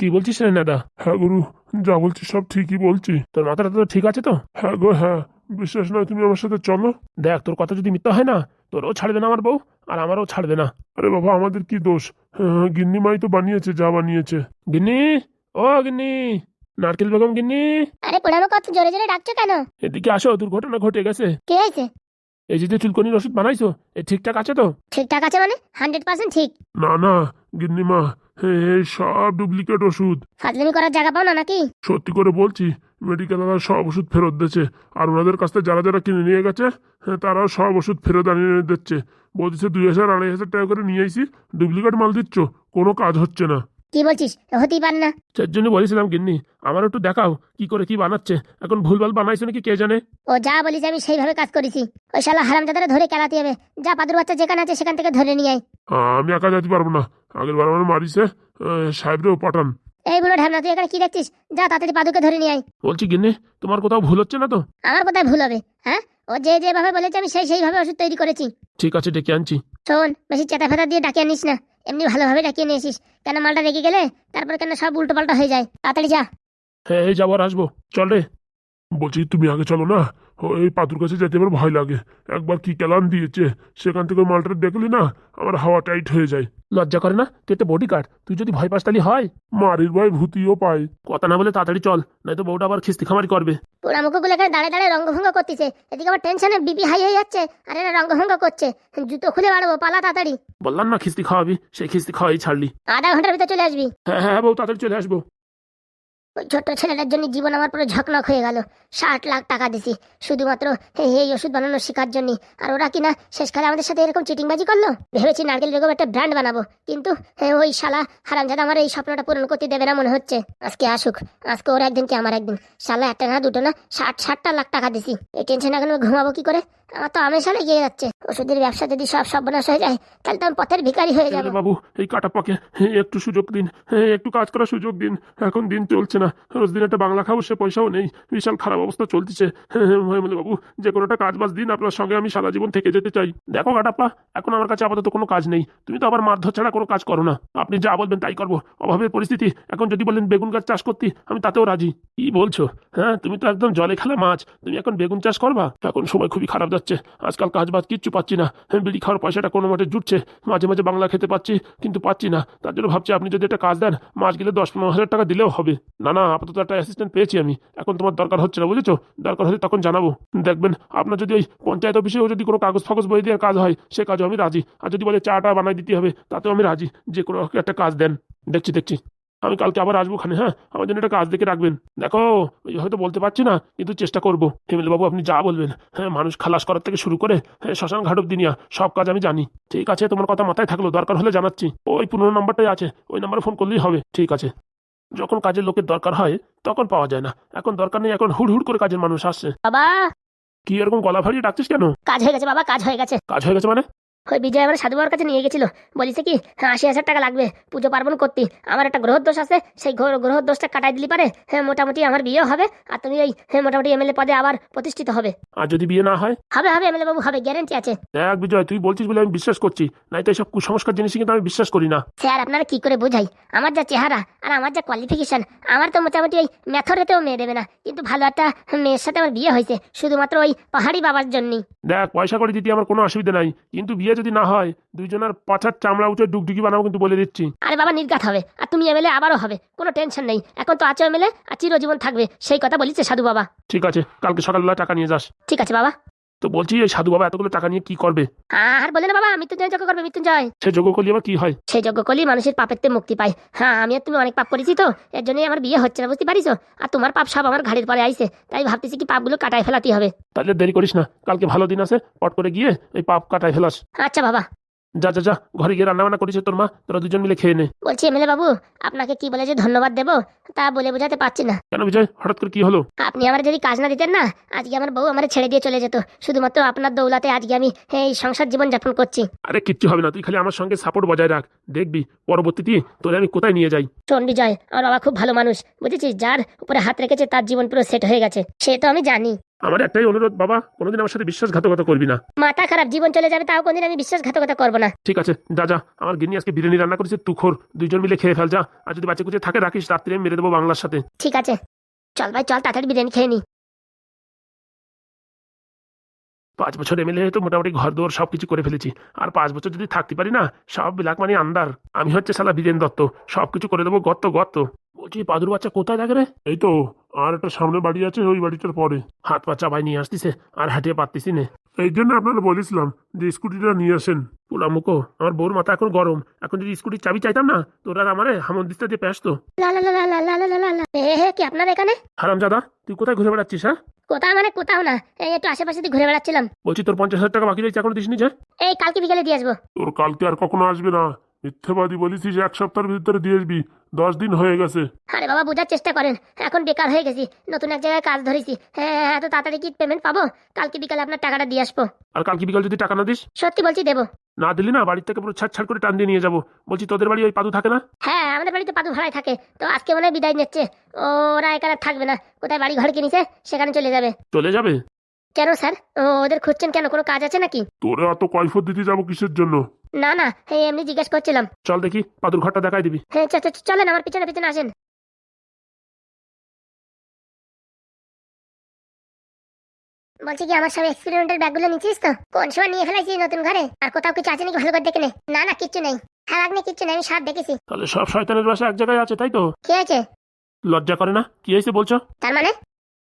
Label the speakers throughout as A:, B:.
A: কি বলছিস রে নাদা?
B: হ্যাঁ গুরু যা বলছি সব ঠিকই বলছি।
A: তোর মাথাটা তো ঠিক আছে তো?
B: হ্যাঁ গো হ্যাঁ। বিশ্বাস নয় তুমি আমার সাথে চলো।
A: দেখ তোর কথা যদি মিথ্যা হয় না তোরও ছাড়বে না আমার বউ আর আমারও ছাড়বে না।
B: আরে বাবা আমাদের কি দোষ? হ্যাঁ, গিন্নি মাই তো বানিয়েছে যা বানিয়েছে।
A: গিন্নি? ও গিন্নি! নারকেল বেগম গিন্নি!
C: আরে পোড়ামো কত জোরে জোরে ডাকছো কেন?
A: এদিকে আসো দুর্ঘটনা ঘটে গেছে।
C: কে হয়েছে?
A: এই যে যে চুলকনির ওষুধ বানাইছো এ ঠিকঠাক আছে তো?
C: ঠিকঠাক আছে মানে? হান্ড্রেড পার্সেন্ট ঠিক।
B: না না গিন্নি মা হ্যাঁ, এই সব ডুপ্লিকেট ওষুধ।
C: ফাজলামি করার জায়গা পাও না নাকি?
B: সত্যি করে বলছি মেডিকেলরা সব ওষুধ ফেরত দিচ্ছে আর ওনাদের কাছ থেকে যারা যারা কিনে নিয়ে গেছে হ্যাঁ, তারাও সব ওষুধ ফেরত আনিয়ে দিচ্ছে। বলছে দুই হাজার আড়াই হাজার টাকা করে নিয়ে আইসি ডুপ্লিকেট মাল দিচ্ছ কোনো কাজ হচ্ছে না।
C: কি বলছিস? হতেই পার না।
A: যার জন্য বলেছিলাম গিন্নি আমার একটু দেখাও কি করে কি বানাচ্ছে। এখন ভুলভাল বানাইছে নাকি কে জানে?
C: ও যা বলিস আমি সেইভাবে কাজ করেছি। ওই শালা হারামজাদারা ধরে কেলাতে হবে যা পাদুর বাচ্চা যেখানে আছে সেখান থেকে ধরে নিয়ে আয়।
B: আমি একা যেতে পারব না। আগের বার আমার মারিছে সাহেবরেও পাঠান।
C: এই বুলো ঢামনা তুই এখানে কি দেখছিস? যা তাড়াতাড়ি পাদুকে ধরে নিয়ে আয়।
A: বলছি গিন্নি তোমার কোথাও ভুল হচ্ছে না তো?
C: আমার কোথায় ভুল হবে হ্যাঁ? ও যে যেভাবে বলেছে আমি সেই সেইভাবে ওষুধ তৈরি করেছি।
A: ঠিক আছে ডেকে আনছি।
C: শোন বেশি চেতা ফেতা দিয়ে ডাকিয়ে নিস না। এমনি ভালোভাবে ডাকিয়ে নিয়ে আসিস। কেন মালটা রেগে গেলে? তারপর কেন সব উল্টো পাল্টা হয়ে যায়? তাড়াতাড়ি যা।
A: হ্যাঁ এই যাব আর আসব। চল রে।
B: বলছি তুমি আগে চলো না? এই পাতুর কাছে যেতে আমার ভয় লাগে। একবার কি কেলান দিয়েছে? সেখান থেকে মালটা দেখলি না? আমার হাওয়া টাইট হয়ে যায়।
A: লজ্জা করে না? তুই তো বডি গার্ড তুই যদি ভয় পাস তাহলে হয়।
B: মারির ভয় ভূতিও পায়।
A: কথা না বলে তাড়াতাড়ি চল নয়তো বউটা আবার খিস্তি খামারি করবে।
C: পোড়া মুখগুলো এখানে দাঁড়ে দাঁড়ে রঙ্গভঙ্গ করতেছে। এদিকে আমার টেনশনে বিপি হাই হয়ে যাচ্ছে। আর এরা রঙ্গভঙ্গ করছে। জুতো খুলে বাড়বো পালা তাড়াতাড়ি।
A: বললাম না খিস্তি খাওয়াবি সেই খিস্তি খাওয়াই ছাড়লি।
C: আধা ঘণ্টার ভিতরে চলে আসবি।
A: হ্যাঁ হ্যাঁ বউ তাড়াতাড়ি চলে আসব।
C: ছোট্ট ছেলেটার জন্য জীবন আমার পুরো ঝকনক হয়ে গেল। ষাট লাখ টাকা দিছি, শুধুমাত্র এই ওষুধ বানানোর শেখার জন্য। আর ওরা কিনা শেষকালে আমাদের সাথে এরকম চিটিংবাজি করল? ভেবেছি নারকেল বেগম একটা ব্র্যান্ড বানাবো। কিন্তু ওই শালা হারামজাদা আমার এই স্বপ্নটা পূরণ করতে দেবে না মনে হচ্ছে। আজকে আসুক, আজকে ওর একদিন কি আমার একদিন। শালা একটা না, দুটো না, ষাট, ষাটটা লাখ টাকা দিছি। এই টেনশন এখন ঘুমাবো কি করে? আমার তো আমেশা লেগে যাচ্ছে। ওষুধের ব্যবসা যদি সব সর্বনাশ হয়ে যায় তাহলে তো আমি পথের ভিখারি হয়ে যাব।
A: বাবু এই কাটা পাকে একটু সুযোগ দিন। একটু কাজ করার সুযোগ দিন। এখন দিন চলছে না। রোজ দিন একটা বাংলা খাব সে পয়সাও নেই। বিশাল খারাপ অবস্থা চলতেছে। হেমলে বাবু যে কোনো একটা কাজ বাজ দিন আপনার সঙ্গে আমি সারা জীবন থেকে যেতে চাই। দেখো কাটাপ্পা এখন আমার কাছে আপাতত কোনো কাজ নেই। তুমি তো আবার মারধর ছাড়া কোনো কাজ করো না। আপনি যা বলবেন তাই করব। অভাবের পরিস্থিতি এখন যদি বলেন বেগুন গাছ চাষ করতে আমি তাতেও রাজি। কি বলছো? হ্যাঁ তুমি তো একদম জলে খেলা মাছ। তুমি এখন বেগুন চাষ করবা? এখন সময় খুবই খারাপ যাচ্ছে। আজকাল কাজ বাজ কিচ্ছু পাচ্ছি না। বিড়ি খাওয়ার পয়সাটা কোনো মতে জুটছে। মাঝে মাঝে বাংলা খেতে পাচ্ছি, কিন্তু পাচ্ছি না। তার জন্য ভাবছি আপনি যদি একটা কাজ দেন, মাস গেলে দশ পনেরো হাজার টাকা দিলেও হবে। না না, আপাতত একটা অ্যাসিস্ট্যান্ট পেয়েছি আমি। এখন তোমার দরকার হচ্ছে না, বুঝেছ? দরকার হলে তখন জানাব। দেখবেন, আপনার যদি ওই পঞ্চায়েত অফিসেও যদি কোনো কাগজ ফাগজ বই দেওয়ার কাজ হয়, সে কাজও আমি রাজি। আর যদি বলে চাটা বানাই দিতে হবে, তাতেও আমি রাজি। যে কোনো একটা কাজ দেন। দেখছি দেখছি। আমি কালকে আবার আসব ওখানে হ্যাঁ? আমার জন্য একটা কাজ দেখে রাখবেন। দেখো হয়তো বলতে পারছি না কিন্তু চেষ্টা করব। হেমেল বাবু আপনি যা বলবেন হ্যাঁ মানুষ খালাস করার থেকে শুরু করে হ্যাঁ শ্মশান ঘাট অব্দি নিয়া সব কাজ আমি জানি। ঠিক আছে তোমার কথা মাথায় থাকল দরকার হলে জানাচ্ছি। ওই পুরোনো নাম্বারটাই আছে ওই নাম্বারে ফোন করলেই হবে ঠিক আছে। যখন কাজের লোকের দরকার হয় তখন পাওয়া যায় না। এখন দরকার নেই এখন হুড় হুড় করে কাজের মানুষ আসছে।
C: বাবা!
A: কি এরকম গলা ভারিয়ে ডাকছিস কেন?
C: কাজ হয়ে গেছে বাবা কাজ হয়ে গেছে।
A: কাজ হয়ে গেছে মানে?
C: ওই বিজয় আমার সাধু বাবার কাছে নিয়ে গেছিল। বলিছে কি হ্যাঁ আশি হাজার টাকা লাগবে পুজো পার্বণ করতে। আমার একটা গ্রহ দোষ আছে সেই গ্রহ দোষটা কাটাই দিলি পারে। হ্যাঁ মোটামুটি আমার বিয়ে হবে আর তুমি এই হ্যাঁ মোটামুটি এমএলএ পদে আবার প্রতিষ্ঠিত হবে।
A: আর যদি বিয়ে না হয়?
C: হবে হবে এমএলএ বাবু হবে গ্যারেন্টি আছে।
A: দেখ বিজয় তুই বলছিস বলে আমি বিশ্বাস করছি নাই তো এইসব কুসংস্কার জিনিস কিন্তু আমি বিশ্বাস করি না।
C: স্যার আপনারা কি করে বোঝাই? আমার যা চেহারা আর আমার যা কোয়ালিফিকেশন আমার তো মোটামুটি ওই মেথডেতেও মেয়ে দেবে না। কিন্তু ভালো একটা মেয়ের সাথে আমার বিয়ে হয়েছে শুধুমাত্র ওই পাহাড়ি বাবার জন্যই।
A: দেখ পয়সা করে দিতে আমার কোনো অসুবিধা নাই কিন্তু বিয়ে যদি না হয় দুইজনের পাছার চামড়া উঠে ডুগডুগি বানাবো কিন্তু বলে দিচ্ছি।
C: আরে বাবা নির্ঘাত হবে। আর তুমি এমএলএ আবারও হবে। কোনো টেনশন নেই। এখন তো আছো এমএলএ আর চিরজীবন থাকবে। সেই কথা বলিছে সাধু বাবা।
A: ঠিক আছে কালকে সকালবেলা টাকা নিয়ে যাস।
C: ঠিক আছে বাবা।
A: তো বলছি এই সাধু বাবা এতগুলো টাকা নিয়ে কি করবে?
C: আর বলে না বাবা মৃত্যুঞ্জয় যজ্ঞ করবে মৃত্যুঞ্জয়।
A: সে যজ্ঞ করলে আবার কি হয়?
C: সে যজ্ঞ করলেই মানুষের পাপের থেকে মুক্তি পায়। হ্যাঁ আমি আর তুমি অনেক পাপ করেছি তো এর জন্যই আমার বিয়ে হচ্ছে না বুঝতে পারিস? আর তোমার পাপ সব আমার ঘাড়ের পরে আইছে তাই ভাবতেছি কি পাপগুলো কাটায় ফেলাতে হবে।
A: তাহলে দেরি করিস না কালকে ভালো দিন আছে পট করে গিয়ে এই পাপ কাটায় ফেলাস।
C: আচ্ছা বাবা।
A: যা যা যা ঘরে গিয়ে রান্না বান্না করিস তোর মা তোরা দুজন মিলে খেয়ে নে।
C: বলছি এমএলএ বাবু আপনাকে কি বলে যে ধন্যবাদ দেবো তা বলে বোঝাতে পারছি না।
A: কেন বিজয়? হঠাৎ করে কি হলো?
C: আপনি আমার যদি কাজ না দিতেন না আজকে আমার বউ আমার ছেড়ে দিয়ে চলে যেত। শুধুমাত্র আপনার দৌলাতে আজকে আমি এই সংসার জীবন যাপন করছি।
A: আরে কিচ্ছু হবে না তুই খালি আমার সঙ্গে সাপোর্ট বজায় রাখ। দেখবি পরবর্তীতে তোরে আমি কোথায় নিয়ে যাই?
C: শোন বিজয় আমার বাবা খুব ভালো মানুষ বুঝেছিস? যার উপরে হাত রেখেছে তার জীবন পুরো সেট হয়ে গেছে। সে তো আমি জানি।
A: আমার একটাই অনুরোধ বাবা কোনোদিন আমার সাথে বিশ্বাসঘাতকতা করবি না।
C: মাথা খারাপ জীবন চলে যাবে তাও কোনদিন আমি বিশ্বাসঘাতকতা করব না।
A: ঠিক আছে যা যা আমার গিন্নি আজকে বিরিয়ানি রান্না করেছে তুখোর দুইজন মিলে খেয়ে ফেল যা আর যদি বাচ্চা কুচে থাকে রাখিস রাত্রে আমি মেরে দেবো বাংলার সাথে।
C: ঠিক আছে। চল ভাই চল তাড়াতাড়ি বিরিয়ানি খেয়ে নি।
A: পাঁচ বছর এমএলএ তো মোটামুটি ঘর দোর সব কিছু করে ফেলেছি। আর পাঁচ বছর যদি থাকতে পারি না সব বিলাক মানে আন্দার আমি হচ্ছে সালা বীরেন দত্ত সব কিছু করে দেবো গত্ত গত্ত। বলছি পাদুর বাচ্চা কোথায় থাকে রে?
B: এই তো আর একটা সামনে বাড়ি আছে ওই বাড়িটার পরে।
A: হাত পা চাপাই নিয়ে আসতিছে আর হাঁটিয়ে পারতিস নে।
B: এই জন্য আপনারা বলেছিলাম যে স্কুটিটা নিয়ে আসেন
A: পোলামুকো আমার বউর মাথা এখন গরম এখন যদি স্কুটির চাবি চাইতাম না তোরা আমারে হামন দিস্তা দিয়ে
C: প্যাস হে কি আপনার এখানে
A: হারাম দাদা তুই কোথায় ঘুরে বেড়াচ্ছিস হ্যাঁ
C: কোথাও মানে কোথাও না এই একটু আশেপাশে দিয়ে ঘুরে বেড়াচ্ছিলাম
A: বলছি তোর পঞ্চাশ হাজার টাকা বাকি রয়েছে এখন দিসনি যে
C: এই কালকে বিকেলে দিয়ে আসব
B: তোর কালকে আর কখনো আসবে না মিথ্যেবাদী বলেছিস এক সপ্তাহের ভিতরে দিয়ে আসবি। দশ দিন হয়ে গেছে।
C: আরে বাবা বোঝার চেষ্টা করেন। এখন বেকার হয়ে গেছি। নতুন এক জায়গায় কাজ ধরেছি। হ্যাঁ হ্যাঁ, এত তাড়াতাড়ি কি পেমেন্ট পাবো? কালকে বিকালে আপনার টাকাটা দিয়ে আসব।
A: আর কালকে বিকাল যদি টাকা না দিস?
C: সত্যি বলছি দেবো।
A: না দিলি না বাড়ির থেকে পুরো ছাড় ছাড় করে টান দিয়ে নিয়ে যাব। বলছি তোদের বাড়ি ওই পাদু থাকে না?
C: হ্যাঁ আমাদের বাড়িতে পাদু ভাড়ায় থাকে। তো আজকে মনে হয় বিদায় নিচ্ছে। ওরা এখানে আর থাকবে না। কোথায় বাড়ি ঘর কিনেছে? সেখানে চলে যাবে।
A: চলে যাবে?
C: কেন স্যার? ওদের খুঁজছেন কেন? কোনো কাজ আছে নাকি?
B: তোরা অত কৈফত দিতে যাব কিসের জন্য?
C: না না এই এমনি জিজ্ঞেস করছিলাম।
A: চল দেখি পাদুর ঘরটা দেখাই দিবি।
C: হ্যাঁ চ- চ- চলেন আমার পিছনে পিছনে আসেন। বলছি কি আমার সব এক্সপেরিমেন্টাল ব্যাগগুলো নিচ্ছিস তো? কোন সময় নিয়ে ফেলাইছি নতুন ঘরে? আর কোথাও কিছু আছে নাকি ভালো করে দেখে নে? না না কিচ্ছু নেই। হ্যাঁ আপনি কিচ্ছু নেই আমি সব দেখেছি।
A: তাহলে সব শয়তানের বাসা এক জায়গায় আছে তাই তো?
C: কি আছে
A: লজ্জা করে না? কি হয়েছে বলছো?
C: তার মানে?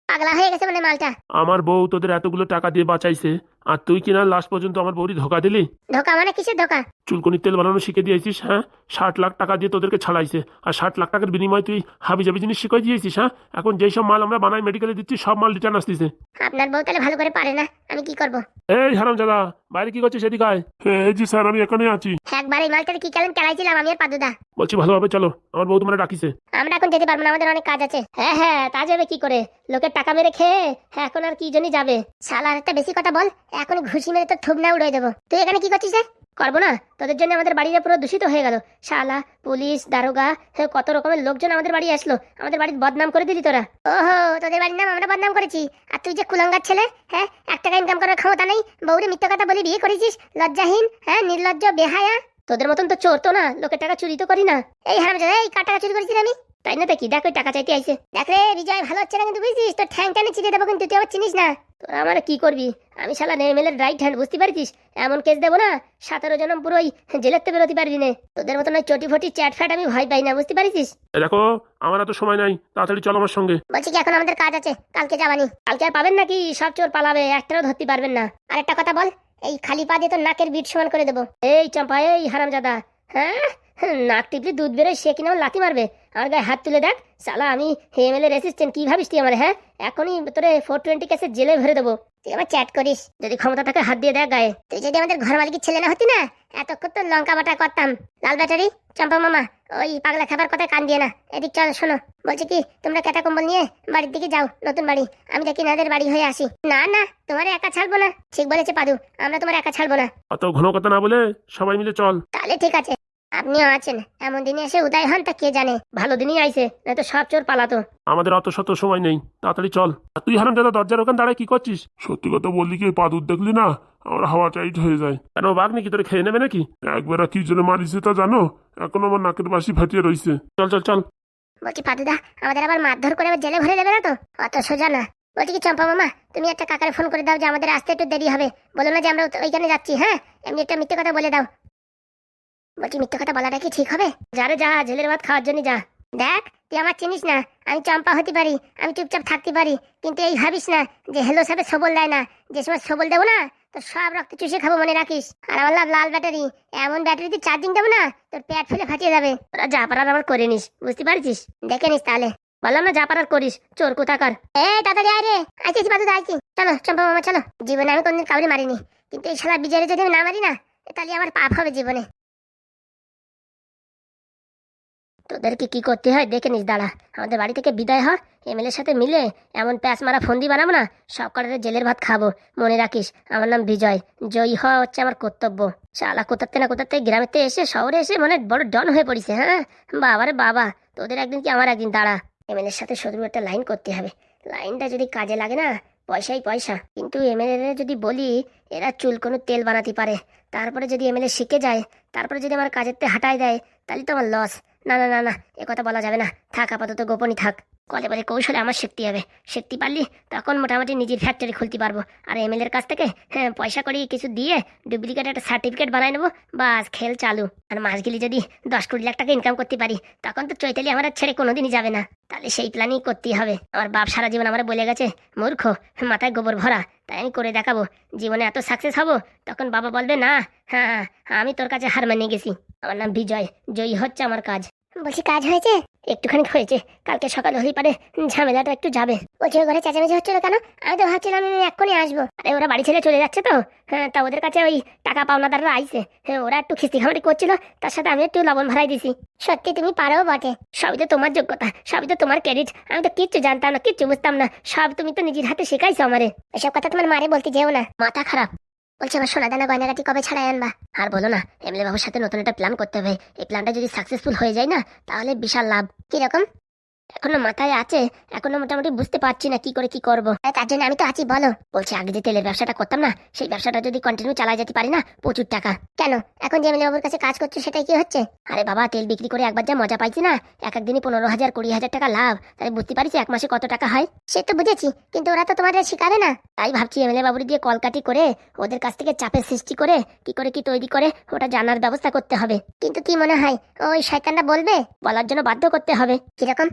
C: পাগলা হয়ে গেছে মানে মালটা।
A: আমার বউ তোদের এতগুলো টাকা দিয়ে বাঁচাইছে আর তুই কিনা লাস্ট পর্যন্ত আমার বউরি ধোকা দিলি?
C: ধোকা মানে কিসের ধোকা?
A: চুলকনির তেল বানানো শিখে দিয়েছিস হ্যাঁ? ষাট লাখ টাকা দিয়ে তোদেরকে ছাড়াইছে আর ষাট লাখ টাকার বিনিময়ে তুই হাবি জাবি জিনিস শিখাই দিয়েছিস হ্যাঁ? এখন যেই সব মাল আমরা বানাই মেডিকেলে দিচ্ছি সব মাল রিটার্ন আসতেছে।
C: আপনার বউ তাহলে ভালো করে পারে না আমি কি করব?
A: এই হারাম দাদা বাইরে কি করছিস এদিকে আয়।
B: এই জি স্যার আমি এখানে আছি।
C: একবার এই মালটার কি কেলেন চালাইছিলাম আমি আর পাদুদা
A: বলছি ভালোভাবে চলো আমার বউ তোমার ডাকিছে।
C: আমরা এখন যেতে পারব না আমাদের অনেক কাজ আছে। হ্যাঁ হ্যাঁ তা যাবে কি করে? লোকের টাকা মেরে খেয়ে হ্যাঁ এখন আর কি জন্য যাবে? শালা আর একটা বেশি কথা বল এখন ঘুষি মেরে তো থুবনা উড়ে দেবো। তুই এখানে কি করছিস রে? করব না? তোদের জন্য আমাদের বাড়িটা পুরো দূষিত হয়ে গেল। শালা পুলিশ দারোগা হ্যাঁ কত রকমের লোকজন আমাদের বাড়ি আসলো। আমাদের বাড়ির বদনাম করে দিলি তোরা। ওহো তোদের বাড়ির নাম আমরা বদনাম করেছি। আর তুই যে কুলঙ্গার ছেলে হ্যাঁ এক টাকা ইনকাম করার ক্ষমতা নেই বউরে মিথ্যা কথা বলে বিয়ে করেছিস? লজ্জাহীন হ্যাঁ নির্লজ্জ বেহায়া। তোদের মতন তো চোর তো না লোকের টাকা চুরি তো করি না। এই হারাম এই কার টাকা চুরি করেছি রে আমি? তাই না দেখি দেখ ওই টাকা চাইতে আইছে। দেখ রে বিজয় ভালো হচ্ছে না কিন্তু বুঝছিস? তোর ঠ্যাং টানে চিড়ে দেবো কিন্তু তুই আবার চিনিস না? তোরা আমার কি করবি? আমি শালা নেমেলের রাইট হ্যান্ড বুঝতে পারছিস? এমন কেস দেবো না সতেরো জনম পুরো ওই জেলের তো বেরোতে পারবি না। তোদের মতন ওই চটি ফটি চ্যাট ফ্যাট আমি ভয় পাই না বুঝতে পারছিস?
A: দেখো আমার এত সময় নাই তাড়াতাড়ি চলো আমার সঙ্গে।
C: বলছি কি এখন আমাদের কাজ আছে কালকে যাবানি। কালকে আর পাবেন নাকি? সব চোর পালাবে একটারও ধরতে পারবেন না। আর একটা কথা বল এই খালি পা দিয়ে তো নাকের বিট সমান করে দেবো। এই চম্পা, এই হারামজাদা হ্যাঁ? নাক টিপলি দুধ বেরোয়, সে কিনা লাথি মারবে। আমার গায়ে হাত তুলে দেখ। সালা আমি এমএলএ রেসিস্ট্যান্ট কি ভাবিস তুই আমার হ্যাঁ? এখনই তোরে ফোর টোয়েন্টি কেসে জেলে ভরে দেবো। তুই আমার চ্যাট করিস যদি ক্ষমতা থাকে হাত দিয়ে দেখ গায়ে। তুই যদি আমাদের ঘর মালিকের ছেলে না হতি না এতক্ষণ তো লঙ্কা বাটা করতাম। লাল ব্যাটারি চম্পা মামা ওই পাগলা খাবার কথায় কান দিয়ে না। এদিক চল শোনো। বলছি কি তোমরা কেটা কম্বল নিয়ে বাড়ির দিকে যাও নতুন বাড়ি। আমি দেখি নাদের বাড়ি হয়ে আসি। না না তোমার একা ছাড়বো না। ঠিক বলেছে পাদু আমরা তোমার একা ছাড়বো না।
A: অত ঘন কথা না বলে সবাই মিলে চল।
C: তাহলে ঠিক আছে। আপনিও আছেন এমন দিনে এসে উদয় হন তা কে জানে? ভালো দিনই আইছে নয়তো সব চোর পালাতো।
A: আমাদের অত শত সময় নেই তাড়াতাড়ি চল। আর তুই হারাম দাদা দরজার ওখানে দাঁড়ায় কি করছিস?
B: সত্যি কথা বললি কি পাদুর দেখলি না? আমার হাওয়া টাইট হয়ে যায়।
A: কেন বাঘ নাকি তোরে খেয়ে নেবে নাকি?
B: একবার কি জন্য মারিছে তা জানো? এখন আমার নাকের বাসি ফাটিয়ে রইছে।
A: চল চল চল।
C: বলছি পাদুদা আমাদের আবার মারধর করে আবার জেলে ভরে দেবে না তো? অত সোজা না। বলছি কি চম্পা মামা তুমি একটা কাকারে ফোন করে দাও যে আমাদের আসতে একটু দেরি হবে। বলো না যে আমরা ওইখানে যাচ্ছি হ্যাঁ? এমনি একটা মিথ্যে কথা বলে দাও। বলছি, মিথ্যে কথা বলাটা কি ঠিক হবে? যারে যা, জেলের ভাত খাওয়ার জন্য যা। দেখ, তুই আমার চিনিস না, আমি চম্পা হতে পারি, আমি চুপচাপ থাকতে পারি, কিন্তু এই ভাবিস না যে হেলো সাহেব সবল দেয় না, যে সময় সবল দেবো না, তো সব রক্ত চুষে খাব মনে রাখিস। আর আমার লাল ব্যাটারি, এমন ব্যাটারি ব্যাটারিতে চার্জিং দেবো না, তোর পেট ফেলে ফাটিয়ে যাবে। তোরা যা পারার আমার করে নিস, বুঝতে পারছিস? দেখে নিস তাহলে। বললাম না যা পারার করিস, চোর কোথাকার। এ, তাড়াতাড়ি আয় রে আইছি বাদু আইছি চলো, চম্পা মামা, চলো। জীবনে আমি কোনদিন কাউরে মারিনি, কিন্তু এই শালা বিজয়ের যদি আমি না মারি না, তাহলে আমার পাপ হবে জীবনে। তোদেরকে কি করতে হয় দেখে নিস, দাঁড়া। আমাদের বাড়ি থেকে বিদায় হ এমএলএর সাথে মিলে এমন প্যাঁচ মারা ফন্দি বানাবো না, সব কটারে জেলের ভাত খাব। মনে রাখিস, আমার নাম বিজয়। জয়ী হওয়া হচ্ছে আমার কর্তব্য। শালা কোথাতে না কোথাতে গ্রামেতে এসে, শহরে এসে মানে বড় ডন হয়ে পড়িছে হ্যাঁ? বাবারে বাবা, তোদের একদিন কি আমার একদিন, দাঁড়া। এমএলএর সাথে শত্রু একটা লাইন করতে হবে। লাইনটা যদি কাজে লাগে না, পয়সাই পয়সা। কিন্তু এমএলএ যদি বলি, এরা চুল কোনো তেল বানাতে পারে। তারপরে যদি এমএলএ শিখে যায়, তারপরে যদি আমার কাজের হাঁটায় দেয়, তাহলে তো আমার লস না না না না এ কথা বলা যাবে না। থাক আপাতত গোপনই থাক। কলে বলে কৌশলে আমার শিখতে হবে। শিখতে পারলি তখন মোটামুটি নিজের ফ্যাক্টরি খুলতে পারব। আর এম এমএলএর কাছ থেকে হ্যাঁ পয়সা করি কিছু দিয়ে ডুপ্লিকেট একটা সার্টিফিকেট বানাই নেব। বাস খেল চালু। আর মাস গেলে যদি দশ কুড়ি লাখ টাকা ইনকাম করতে পারি তখন তো চৈতালি আমার ছেড়ে কোনোদিনই যাবে না। তাহলে সেই প্ল্যানই করতেই হবে। আমার বাপ সারা জীবন আমার বলে গেছে মূর্খ মাথায় গোবর ভরা। তাই আমি করে দেখাবো। জীবনে এত সাকসেস হব তখন বাবা বলবে না হ্যাঁ, আমি তোর কাছে হার মানিয়ে গেছি। আমার নাম বিজয়। জয়ী হচ্ছে আমার কাজ। বলছি, কাজ হয়েছে? একটুখানি হয়েছে। কালকে সকাল হলেই পারে ঝামেলাটা একটু যাবে। বলছি, ওই ঘরে চেঁচামেচি হচ্ছিল কেন? আমি তো ভাবছিলাম আমি এক্ষুনি আসব। আরে, ওরা বাড়ি ছেড়ে চলে যাচ্ছে তো। হ্যাঁ তা ওদের কাছে ওই টাকা পাওনা পাওনাদাররা আইছে। হ্যাঁ ওরা একটু খিস্তি খামারি করছিল। তার সাথে আমি একটু লবণ ভরাই দিছি। সত্যি, তুমি পারো বটে। সবই তো তোমার যোগ্যতা। সবই তো তোমার ক্রেডিট আমি তো কিচ্ছু জানতাম না, কিচ্ছু বুঝতাম না। সব তুমি তো নিজের হাতে শেখাইছো আমারে। এসব কথা তোমার মারে বলতে যেও না। মাথা খারাপ। বলছি আমার সোনা দানা গয়নাগাটি কবে ছাড়াই আনবা? আর বলো না এমএলএ বাবুর সাথে নতুন একটা প্ল্যান করতে হবে। এই প্ল্যানটা যদি সাকসেসফুল হয়ে যায় না তাহলে বিশাল লাভ। কীরকম? এখনও মাথায় আছে? এখনও মোটামুটি বুঝতে পারছি না কি করে কি করব। তার জন্য আমি তো আছি, বলো। বলছি, আগে যে তেলের ব্যবসাটা করতাম না, সেই ব্যবসাটা যদি কন্টিনিউ চালা যেতে পারি না, প্রচুর টাকা। কেন? এখন যে এমএলএ বাবুর কাছে কাজ করছ, সেটাই কি হচ্ছে? আরে বাবা, তেল বিক্রি করে একবার যা মজা পাইছি না, এক একদিনই পনেরো হাজার, কুড়ি হাজার টাকা লাভ। তাই বুঝতে পারিস এক মাসে কত টাকা হয়। সে তো বুঝেছি, কিন্তু ওরা তো তোমাদের শিখাবে না। তাই ভাবছি এমএলএ বাবুর দিয়ে কলকাটি করে, ওদের কাছ থেকে চাপের সৃষ্টি করে, কি করে কি তৈরি করে, ওটা জানার ব্যবস্থা করতে হবে। কিন্তু কি মনে হয়, ওই শয়তানটা বলবে? বলার জন্য বাধ্য করতে হবে। কীরকম?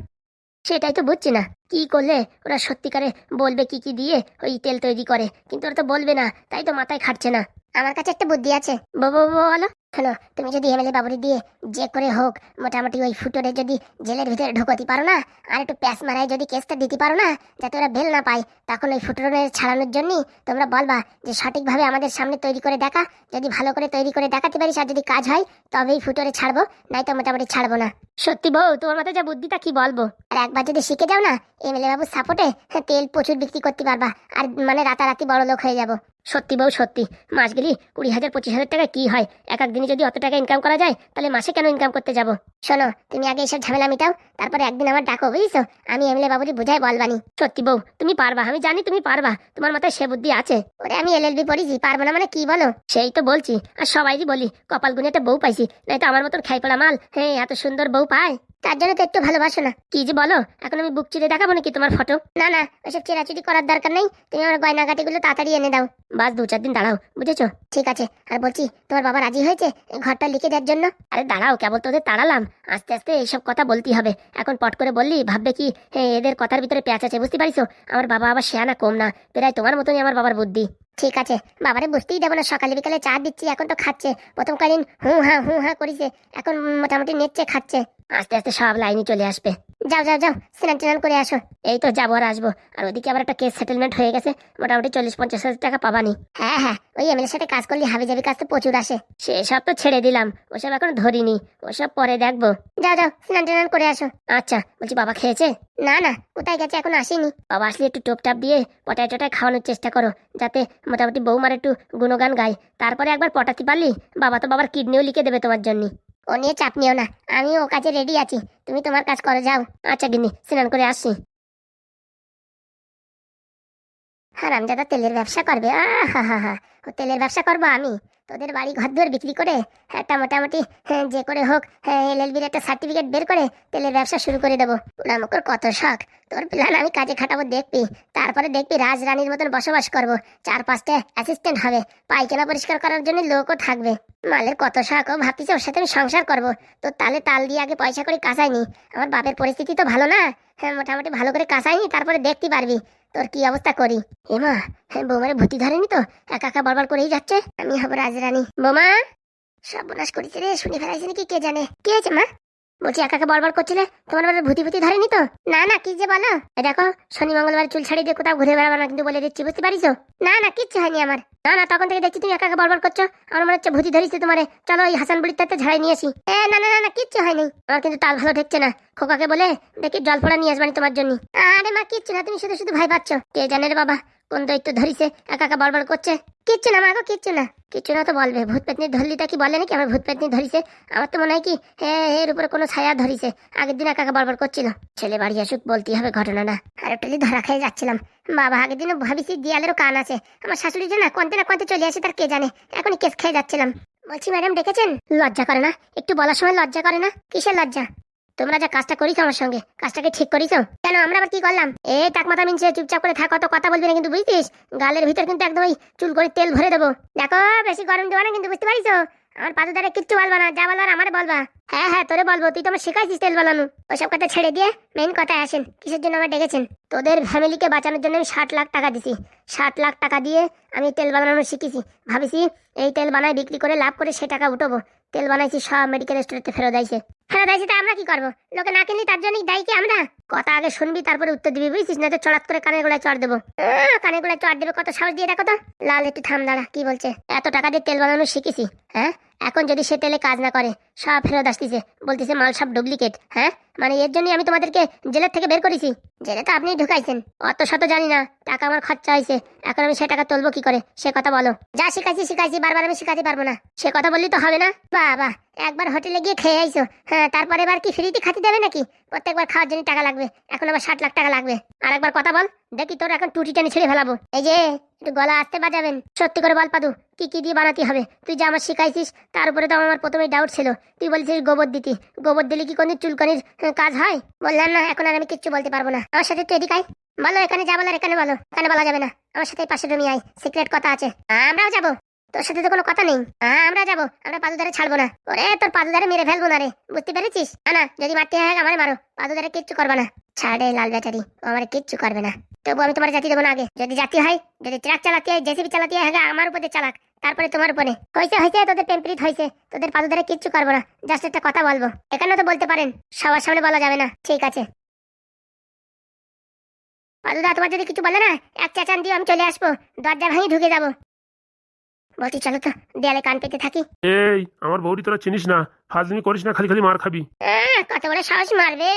C: সেটাই তো বুঝছি না। কি করলে? ওরা সত্যিকারে বলবে কি কি দিয়ে ওই তেল তৈরি করে। কিন্তু ওরা তো বলবে না। তাই তো মাথায় খাটছে না। আমার কাছে একটা বুদ্ধি আছে। বলো। শোনো তুমি যদি এমএলএ বাবুরি দিয়ে যে করে হোক মোটামুটি ওই ফুটোরে যদি জেলের ভিতরে ঢোকাতে পারো না আর একটু প্যাস মারায় যদি কেসটা দিতে পারো না যাতে ওরা বেল না পায় তখন ওই ফুটোরে ছাড়ানোর জন্যই তোমরা বলবা যে সঠিকভাবে আমাদের সামনে তৈরি করে দেখা যদি ভালো করে তৈরি করে দেখাতে পারিস আর যদি কাজ হয় তবেই ফুটোরে ছাড়বো নাই তো মোটামুটি ছাড়বো না। সত্যি বউ তোমার মাথায় যা বুদ্ধিটা কি বলব? আর একবার যদি শিখে যাও না এমএলএ বাবুর সাপোর্টে তেল প্রচুর বিক্রি করতে পারবা আর মানে রাতারাতি বড় লোক হয়ে যাব। সত্যি বউ, সত্যি। মাস গেলি কুড়ি হাজার, পঁচিশ হাজার টাকা কি হয়? এক এক দিনে যদি অত টাকা ইনকাম করা যায়, তাহলে মাসে কেন ইনকাম করতে যাব? শোনো, তুমি আগে এসব ঝামেলা মিটাও, তারপরে একদিন আমার ডাকো, বুঝছ? আমি এমএলএ বাবুজি বুঝাই বলবানি সত্যি বউ, তুমি পারবা, আমি জানি তুমি পারবা। তোমার মাথায় সে বুদ্ধি আছে। ওরে, আমি এল এলএলবি পড়েছি, পারব না মানে কি বলো? সেই তো বলছি, আর সবাইই বলি, কপাল গুনে একটা বউ পাইছি নাই তো আমার মতন খাই পড়া মাল হ্যাঁ এত সুন্দর বউ পায়? তার জন্য তো একটু ভালোবাসো না। কি যে বলো, এখন আমি বুক চিরে দেখাবো নাকি তোমার ফটো? না না ওসব চেরাচুরি করার দরকার নেই। তুমি আমার গয়নাগাটিগুলো তাড়াতাড়ি এনে দাও। বাস, দু চার দিন দাঁড়াও, বুঝেছ? ঠিক আছে, আর বলছি, তোমার বাবা রাজি হয়েছে ঘরটা লিখে দেওয়ার জন্য? আরে দাঁড়াও, কেবল তোদের তাড়ালাম। আস্তে আস্তে এইসব কথা বলতেই হবে। এখন পট করে বললি, ভাববে কি হ্যাঁ এদের কথার ভিতরে প্যাঁচ আছে, বুঝতে পারিস আমার বাবা আবার শেয়ানা কম না, প্রায় তোমার মতনই আমার বাবার বুদ্ধি। ঠিক আছে, বাবারে বুঝতেই দেবো না, সকালে বিকালে চা দিচ্ছি, এখন তো খাচ্ছে। প্রথম কদিন হু, হা হু, হা করিছে, এখন মোটামুটি নেচ্ছে খাচ্ছে। আস্তে আস্তে সব লাইনে চলে আসবে। যাও যাও যাও, স্নান টান করে আসো। এই তো যাব আর আসব। আর ওদিকে আবার একটা কেস সেটেলমেন্ট হয়ে গেছে। মোটামুটি চল্লিশ, পঞ্চাশ হাজার টাকা পাবানি। হ্যাঁ হ্যাঁ ওই এমএলএর সাথে কাজ করলে হাবি জাবি কাজ তো প্রচুর আসে। সেসব তো ছেড়ে দিলাম। ওসব এখন ধরিনি। ওসব পরে দেখব। যাও যাও, স্নান টান করে আসো। আচ্ছা বলছি বাবা খেয়েছে? না না, কোথায় গেছে এখন আসেনি। বাবা আসলে একটু টোপ টাপ দিয়ে পটায় টটায় খাওয়ানোর চেষ্টা করো, যাতে মোটামুটি বৌমার একটু গুণগান গায়। তারপরে একবার পটাতে পারলি, বাবা তো বাবার কিডনিও লিখে দেবে তোমার জন্য। ও নিয়ে চাপ নিও না আমি ও কাজে রেডি আছি। তুমি তোমার কাজ করে, যাও। আচ্ছা গিনি স্নান করে আসছি হারামজাদা তেলের ব্যবসা করবে। আহা হা হা। ও তেলের ব্যবসা করব আমি? তোদের বাড়ি ঘর বিক্রি করে একটা মোটামুটি হ্যাঁ, যে করে হোক এল এল বির একটা সার্টিফিকেট বের করে তেলের ব্যবসা শুরু করে দেবো। আমাকে কত শখ। তোর প্ল্যান আমি কাজে খাটাবো দেখবি। তারপরে দেখবি রাজরানীর মতন বসবাস করব। চার পাঁচটা অ্যাসিস্ট্যান্ট হবে। পায়খানা পরিষ্কার করার জন্য লোকও থাকবে। মালের কত শখ ও ভাবতেছি ওর সাথে আমি সংসার করব। তো তালে তাল দিয়ে আগে পয়সা করে কাঁচাইনি। আমার বাপের পরিস্থিতি তো ভালো না। হ্যাঁ মোটামুটি ভালো করে কাঁসাইনি, তারপরে দেখতে পারবি তোর কি অবস্থা করি। এমা হ্যাঁ বৌমারে ভূতি ধরেনি তো? একা একা বরবার করেই যাচ্ছে? আমি হব রাজরানী। বোমা, সর্বনাশ করেছে রে, শুনে ফেলাইছে নাকি কে জানে? কে আছে মা? বলছি একাকে একা বরবার করছিলে? তোমার আবার ভূতি ভূতি ধরেনি তো? না না, কি যে বলো? দেখো, শনি মঙ্গলবার চুল ছাড়িয়ে দিয়ে কোথাও ঘুরে বেড়াবো না কিন্তু বলে দিচ্ছি, বুঝতে পারিস না না, কিচ্ছু হয়নি আমার। না না, তখন থেকে দেখছি তুমি একাকে একা বরবার করছ। আমার মনে হচ্ছে ভূতি ধরিছে তোমারে। চলো ওই হাসান বুড়ির তাতে ঝাড়াই নিয়ে আসি। এ, না না না না, কিচ্ছু হয়নি। আমার কিন্তু তাল ভালো ঠেকছে না। খোকাকে বলে, দেখি জল ফোড়া নিয়ে আসবানি তোমার জন্য আরে মা, কিচ্ছু না, তুমি শুধু শুধু ভাই পাচ্ছ। কে জানে রে বাবা কোন দৈত্য ধরিছে? একা একা বড়বড় করছে? কিচ্ছু না মাগো কিচ্ছু না। কিচ্ছু না তো বলবে। ভূত পেতনি ধরলিটা কি বলে নাকি? আমার ভূত পেতনি ধরিছে। আমার তো মনে হয় কি হ্যাঁ এর উপরে কোনো ছায়া ধরিছে। আগের দিন একা একা বড়বড় করছিল। ছেলে বাড়ি আসুক বলতেই হবে ঘটনাটা। আর একটু ধরা খেয়ে যাচ্ছিলাম। বাবা আগের দিনও ভাবিছি দিয়ালেরও কান আছে। আমার শাশুড়ি যে না কোনতে না কোনতে চলে আসে, তার কে জানে? এখনই কেস খেয়ে যাচ্ছিলাম। বলছি, ম্যাডাম, ডেকেছেন? লজ্জা করে না? একটু বলার সময় লজ্জা করে না? কিসের লজ্জা? তোমরা যা কাজটা করিস আমার সঙ্গে, কাজটাকে ঠিক করিস কেন, আমরা আবার কি করলাম? এই টাক মাথা মিনছে, চুপচাপ করে থাক, অত কথা বলবি না কিন্তু, বুঝতিস? গালের ভিতর কিন্তু একদম ওই চুল করে তেল ভরে দেবো। দেখো, বেশি গরম দেবো না কিন্তু, বুঝতে পারিস আমার পাদু দ্বারা কিচ্ছু বলবা না, যা বলবার আমারে বলবা। হ্যাঁ হ্যাঁ তোরে বলব, তুই তো আমার শেখাইছিস তেল বানানো। ওসব কথা ছেড়ে দিয়ে মেইন কথায় আসেন, কিসের জন্য আমার ডেকেছেন? তোদের ফ্যামিলিকে বাঁচানোর জন্য আমি ষাট লাখ টাকা দিছি। ষাট লাখ টাকা দিয়ে আমি তেল বানানো শিখেছি। ভাবিছি, এই তেল বানাই বিক্রি করে লাভ করে সে টাকা উঠবো। তেল বানাইছি, সব মেডিকেল স্টোরেতে ফেরত আইছে। আইছে তা আমরা কি করব? লোকে না কিনলি তার জন্যই দায়ী কি আমরা? কথা আগে শুনবি তারপরে উত্তর দিবি বুঝছিস? না তো চড়াত করে কানের গোড়ায় চড় দেবো। আহ, কানের গোড়ায় চড় দেবে কত সাহস দিয়ে দেখো তো। লাল একটু থাম দাঁড়া কি বলছে? এত টাকা দিয়ে তেল বানানো শিখেছি হ্যাঁ? এখন যদি সে তেলে কাজ না করে সব ফেরত আসতেছে। বলতেছে মাল সব ডুপ্লিকেট হ্যাঁ? মানে এর জন্যই আমি তোমাদেরকে জেলের থেকে বের করেছি। জেলে তো আপনি ঢুকাইছেন অত শত জানি না টাকা আমার খরচা হয়েছে। এখন আমি সে টাকা তুলবো কি করে? সে কথা বলো। যা শিখাইছি শিখাইছি বারবার আমি শিখাতে পারব না। সে কথা বললি তো হবে না? বাবা একবার হোটেলে গিয়ে খেয়ে আইসো হ্যাঁ তারপরে এবার কি ফ্রিতে খাতে দেবে নাকি? প্রত্যেকবার খাওয়ার জন্য টাকা লাগবে। এখন আবার ষাট লাখ টাকা লাগবে। আর একবার কথা বল, দেখি তোর এখন টুটি টেনে ছেড়ে ফেলাবো। এই যে, একটু গলা আসতে বাজাবেন। সত্যি করে বল পাদু, কি কি দিয়ে বানাতে হবে? তুই যে আমার শিখাইছিস, তার উপরে তো আমার প্রথমে ডাউট ছিল। তুই বলছিস গোবর দিতি। গোবর দিলে কি কোনো চুলকানির কাজ হয়? বললাম না, এখন আর আমি কিচ্ছু বলতে পারব না। আমার সাথে তুই এদিকে আয়। বলো, এখানে যা বলার এখানে বলো। এখানে বলা যাবে না। আমার সাথে পাশে রুমি আয়। সিক্রেট কথা আছে। আমরাও যাব। তোর সাথে তো কোনো কথা নেই। হ্যাঁ আমরা যাব। আমরা পাদুদারে ছাড়বো না। ওরে, তোর পাদুদারে মেরে ফেলব না রে। বুঝতে পেরেছিস? না যদি মারতে হয় আমারে মারো। পাদুদারে কিচ্ছু করবে না। ছাড়ে লাল বেচারি আমার কিচ্ছু করবে না। তবু আমি তোমার জাতি দেবো না আগে। যদি জাতি হয়, যদি ট্রাক চালাতে হয়, জেসিবি চালাতে হয় আগে আমার উপরে চালাক। তারপরে তোমার উপরে। হয়েছে হয়েছে তোদের টেম্পারিট হয়েছে তোদের পাদুদারে কিচ্ছু করব না। জাস্ট একটা কথা বলব। এখানে তো বলতে পারেন, সবার সামনে বলা যাবে না। ঠিক আছে। পাদুদা, তোমার যদি কিছু বলে না, এক চাচান দিয়ে আমি চলে আসব। দরজা ভাঙি ঢুকে যাব। বলছি চলো তো দেয়ালে কান পেতে থাকি।
A: এই আমার বৌদি তোরা চিনিস না ফাজলিমি করিস না খালি খালি মার খাবি।
C: কত বড় সাহস মারবে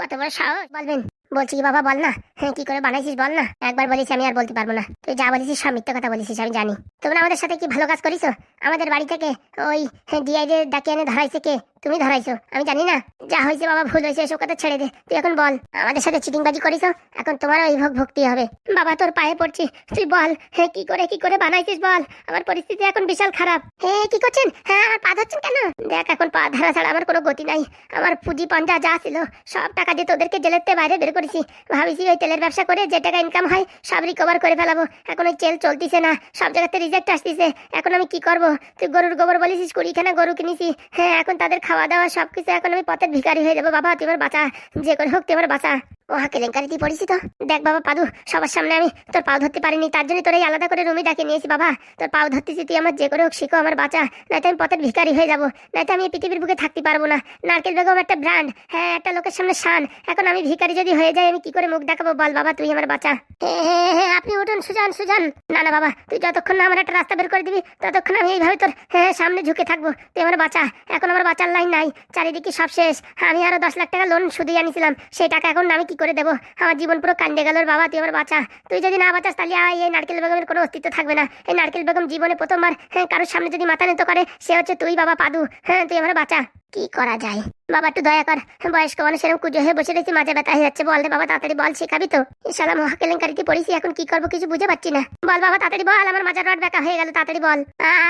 C: কত বড় সাহস বলবেন। বলছি কি বাবা বল না হ্যাঁ কি করে বানাইছিস বল না। একবার বলেছি আমি আর বলতে পারব না। তুই যা বলেছিস সব মিথ্যা কথা বলেছিস আমি জানি। তোমরা আমাদের সাথে কি ভালো কাজ করিস আমাদের বাড়ি থেকে ওই ডিআই দের ডাকিয়ে এনে ধরাইছে কে? তুমি ধরাইছো, আমি জানি না। যা হয়েছে বাবা, ভুল হয়েছে, এসব কথা ছেড়ে দে। তুই এখন বল, আমাদের সাথে চিটিংবাজি করিছো এখন তোমারও এই ভোগ ভক্তি হবে। বাবা, তোর পায়ে পড়ছি। তুই বল হ্যাঁ কি করে কি করে বানাইছিস বল? আমার পরিস্থিতি এখন বিশাল খারাপ। হে, কি করছেন? হ্যাঁ আমার পা ধরছেন কেন? দেখ, এখন পা ধরা ছাড়া আমার কোনো গতি নাই। আমার পুঁজি পঞ্জা যা ছিল, সব টাকা দিয়ে তোদেরকে থেকে বাইরে বের করেছি। ভাবিছি ওই তেলের ব্যবসা করে যে টাকা ইনকাম হয়, সব রিকভার করে ফেলাবো। এখন ওই তেল চলতিছে না, সব জায়গাতে রিজেক্ট আসতেছে। এখন আমি কি করব? তুই গরুর গোবর বলেছিস, কুড়িখানা গরু কিনেছি। হ্যাঁ এখন তাদের খাওয়া দাওয়া সব কিছু এখন আমি পথের ভিকারি হয়ে যাব। বাবা, তুই আমার বাঁচা। যে করে হোক, তুই আমার বাঁচা। ও হা কেলেঙ্কারি তুই পড়িস তো। দেখ বাবা পাদু, সবার সামনে আমি তোর পাও ধরতে পারিনি, তার জন্য তোর এই আলাদা করে রুমে ডাকে নিয়েছি বাবা। তোর পাও ধরতেছি, তুই আমার যে করে হোক শিখো আমার বাঁচা, নয়তো আমি পথের ভিখারি হয়ে যাব, নয়তো আমি পৃথিবীর বুকে থাকতে পারব না। নারকেল বেগম একটা ব্র্যান্ড হ্যাঁ একটা লোকের সামনে শান। এখন আমি ভিখারি যদি হয়ে যাই, আমি কি করে মুখ দেখাবো বল বাবা, তুই আমার বাঁচা। হ্যাঁ হে হে, আপনি উঠুন, সুজান সুজান। না না বাবা, তুই যতক্ষণ না আমার একটা রাস্তা বের করে দিবি, ততক্ষণ আমি এইভাবে তোর হ্যাঁ সামনে ঝুঁকে থাকব। তুই আমার বাঁচা, এখন আমার বাঁচার লাইন নাই, চারিদিকে সব শেষ। আমি আরও দশ লাখ টাকা লোন সুদে আনিছিলাম, সেই টাকা এখন আমি কি করে দেবো। আমার জীবন পুরো কান্দে গেল বাবা, তুই আমার বাঁচা। তুই যদি না বাঁচাস তাহলে এই নারকেল বেগমের কোনো অস্তিত্ব থাকবে না। এই নারকেল বেগম জীবনে প্রথমবার হ্যাঁ কারোর সামনে যদি মাথা নত করে, সে হচ্ছে তুই বাবা পাদু। হ্যাঁ তুই আমার বাঁচা। কি করা যায়? বাবা একটু দয়া কর। বয়স্ক মানুষ এরকম কুজো হয়ে বসে রয়েছে মাঝে ব্যথা হয়ে যাচ্ছে। বল বাবা তাড়াতাড়ি বল শেখাবি তো। ইনশাল্লাহ মহাকেলেঙ্কারিতে পড়েছি এখন কি করব কিছু বুঝে পাচ্ছি না। বল বাবা তাড়াতাড়ি বল আমার মাজার রড ব্যাকা হয়ে গেল তাড়াতাড়ি বল।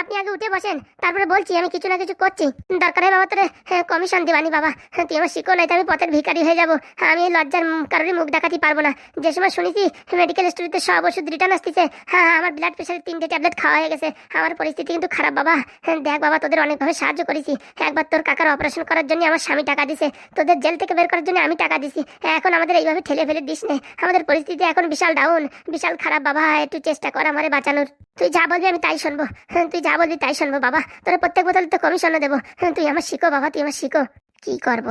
C: আপনি আগে উঠে বসেন তারপরে বলছি আমি কিছু না কিছু করছি। দরকার হয় বাবা তোরে হ্যাঁ, কমিশন দিবানি বাবা। হ্যাঁ, তুই আমার শিখো নাই আমি পথের ভিখারি হয়ে যাব। আমি লজ্জার কারোরই মুখ দেখাতে পারব না। যে সময় শুনেছি মেডিকেল স্টোরিতে সব ওষুধ রিটার্ন আসতেছে। হ্যাঁ হ্যাঁ, আমার ব্লাড প্রেশারের তিনটে ট্যাবলেট খাওয়া হয়ে গেছে। আমার পরিস্থিতি কিন্তু খারাপ বাবা। হ্যাঁ, দেখ বাবা তোদের অনেকভাবে সাহায্য করেছি। একবার তোর কাকার অপারেশন করার জন্য আমার স্বামী টাকা দিছে তোদের জেল থেকে বের করার জন্য আমি টাকা দিছি। এখন আমাদের এইভাবে ঠেলে ফেলে দিস নে। আমাদের পরিস্থিতি এখন বিশাল ডাউন বিশাল খারাপ বাবা একটু চেষ্টা কর আমারে বাঁচানোর। তুই যা বলবি আমি তাই শুনব। হ্যাঁ, তুই যা বলবি তাই শুনব বাবা। তোর প্রত্যেক বোতলে তো কমিশনও দেবো। হ্যাঁ, তুই আমার শিখো বাবা তুই আমার শিখো কি করব?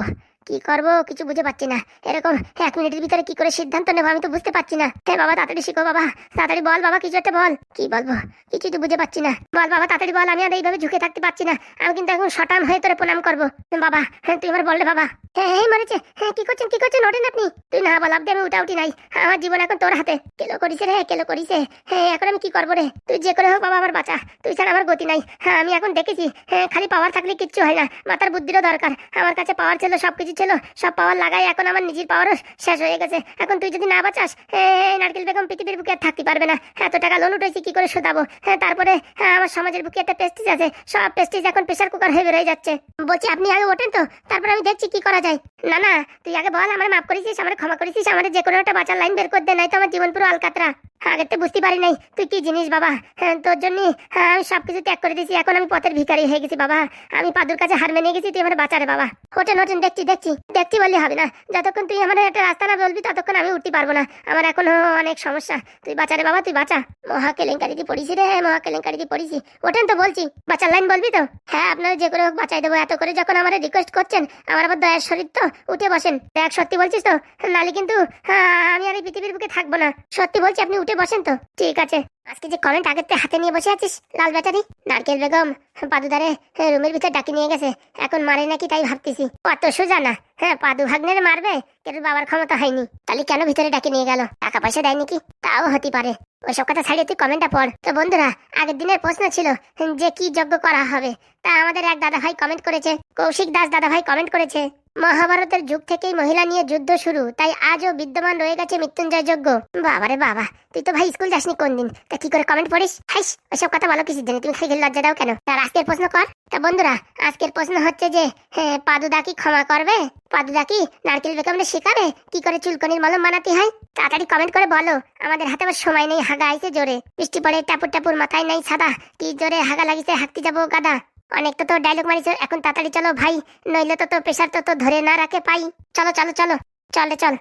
C: কি করব? কিছু বুঝে পাচ্ছি না। এরকম এক মিনিটের ভিতরে কি করে সিদ্ধান্ত নেব আমি তো বুঝতে পারছি না। হে বাবা, তাড়াতাড়ি শিখো বাবা। তাড়াতাড়ি বল বাবা, কিছু একটা বল। কি বলব? কিছুই তো বুঝে পাচ্ছি না। বল বাবা, তাড়াতাড়ি বল, আমি আর এইভাবে ঝুঁকে থাকতে পারছি না। আমি কিন্তু এখন শটান হয়ে তোরে প্রণাম করব। বাবা হ্যাঁ তুই আমার বললে বাবা। হ্যাঁ এই মরেছে। হ্যাঁ কি করছেন কি করছেন, ওঠেন আপনি? তুই না বল আমি উঠা উঠি নাই। আমার জীবন এখন তোর হাতে। কেলো করিস রে, কেলো করিস হ্যাঁ এখন আমি কি করব রে? তুই যে করে হোক বাবা আমার বাঁচা। তুই ছাড়া আমার গতি নাই। হ্যাঁ আমি এখন দেখেছি। হ্যাঁ খালি পাওয়ার থাকলে কিচ্ছু হয় না। মাথার বুদ্ধিরও দরকার। আমার কাছে পাওয়ার ছিল সব কিছু ছিল সব পাওয়ার লাগাই এখন আমার নিজের পাওয়ারও শেষ হয়ে গেছে। এখন তুই যদি না বাঁচাস হ্যাঁ নারকেল বেগম পৃথিবীর বুকে আর থাকতে পারবে না। এত টাকা লোন উঠেছি, কি করে শোধাবো? হ্যাঁ তারপরে হ্যাঁ আমার সমাজের বুকে একটা পেস্টিজ আছে। সব পেস্টিজ এখন প্রেশার কুকার হয়ে বেরোয় যাচ্ছে। বলছি, আপনি আগে ওঠেন তো, তারপরে আমি দেখছি কি করা যায়। না না, তুই আগে বল, আমার মাফ করেছিস, আমার ক্ষমা করেছিস, আমার যে কোনো একটা বাঁচার লাইন বের করে দে নাই তো আমার জীবন পুরো আলকাতরা। আগে তো বুঝতে পারি নাই। তুই কি জিনিস বাবা? হ্যাঁ তোর জন্য হ্যাঁ আমি সবকিছু ত্যাগ করে দিয়েছি এখন আমি পথের ভিখারি হয়ে গেছি বাবা। আমি পাদুর কাছে হার মেনে গেছি তুই আমার বাঁচারে বাবা। হোটেন হোটেন দেখছি দেখছি দেখছি বললে হবে না। যতক্ষণ তুই আমার একটা রাস্তা না বলবি ততক্ষণ আমি উঠতে পারব না। আমার এখনও অনেক সমস্যা। তুই বাঁচারে বাবা তুই বাঁচা। মহা কেলেঙ্কারিতে পড়িছি রে মহা কেলেঙ্কারিতে পড়িছি। ওঠেন তো বলছি বাঁচার লাইন বলবি তো? হ্যাঁ আপনারা যে করে হোক বাঁচাই দেবো। এত করে যখন আমার রিকোয়েস্ট করছেন আমার আবার দয়ার শরীর তো উঠে বসেন। দেখ সত্যি বলছিস তো? নালে কিন্তু হ্যাঁ, আমি আর এই পৃথিবীর বুকে থাকব না। সত্যি বলছি আপনি উঠে বসেন তো। ঠিক আছে। আজকে যে কমেন্ট আগের হাতে নিয়ে বসে আছিস, লাল বেচারি নারকেল বেগম, পাদুদারে রুমের ভিতর ডাকি নিয়ে গেছে। এখন মারে নাকি তাই ভাবতেছি। অত সোজা না। হ্যাঁ পাদু ভাগ্নের মারবে, কিন্তু বাবার ক্ষমতা হয়নি। তাহলে কেন ভিতরে ডাকি নিয়ে গেল? টাকা পয়সা দেয় নাকি তাও হতে পারে। ওইসব কথা ছাড়িয়ে তুই কমেন্টটা পড়। তো বন্ধুরা, আগের দিনের প্রশ্ন ছিল, যে কি যজ্ঞ করা হবে? তা আমাদের এক দাদা ভাই কমেন্ট করেছে। কৌশিক দাস দাদা ভাই কমেন্ট করেছে। মহাভারতের যুগ থেকেই মহিলা নিয়ে যুদ্ধ শুরু তাই আজও বিদ্যমান রয়ে গেছে মৃত্যুঞ্জয় যজ্ঞ বাবারে বাবা তুই তো ভাই স্কুল যাসনি কোন দিন তা কি করে কমেন্ট পড়িস? হাইস ওসব কথা বলো কিছু জানি তুমি খাই লজ্জা দাও কেন? তার আজকের প্রশ্ন কর। তা বন্ধুরা আজকের প্রশ্ন হচ্ছে যে হ্যাঁ, পাদুদা কি ক্ষমা করবে? পাদুদা কি নারকেল বেগমরে শেখাবে কি করে চুলকনির মলম বানাতে হয়? তাড়াতাড়ি কমেন্ট করে বলো। আমাদের হাতে আবার সময় নেই হাগা আইছে জোরে। বৃষ্টি পড়ে টাপুর টাপুর মাথায় নাই সাদা। কি জোরে হাগা লাগিছে হাঁকতে যাব গাদা। অনেক তো তোর ডায়লগ মারিছো, এখন তাড়াতাড়ি চলো ভাই, নইলে তো তো প্রেশার তো তো ধরে না রাখে, পাই। চলো চলো চলো। চলে চল।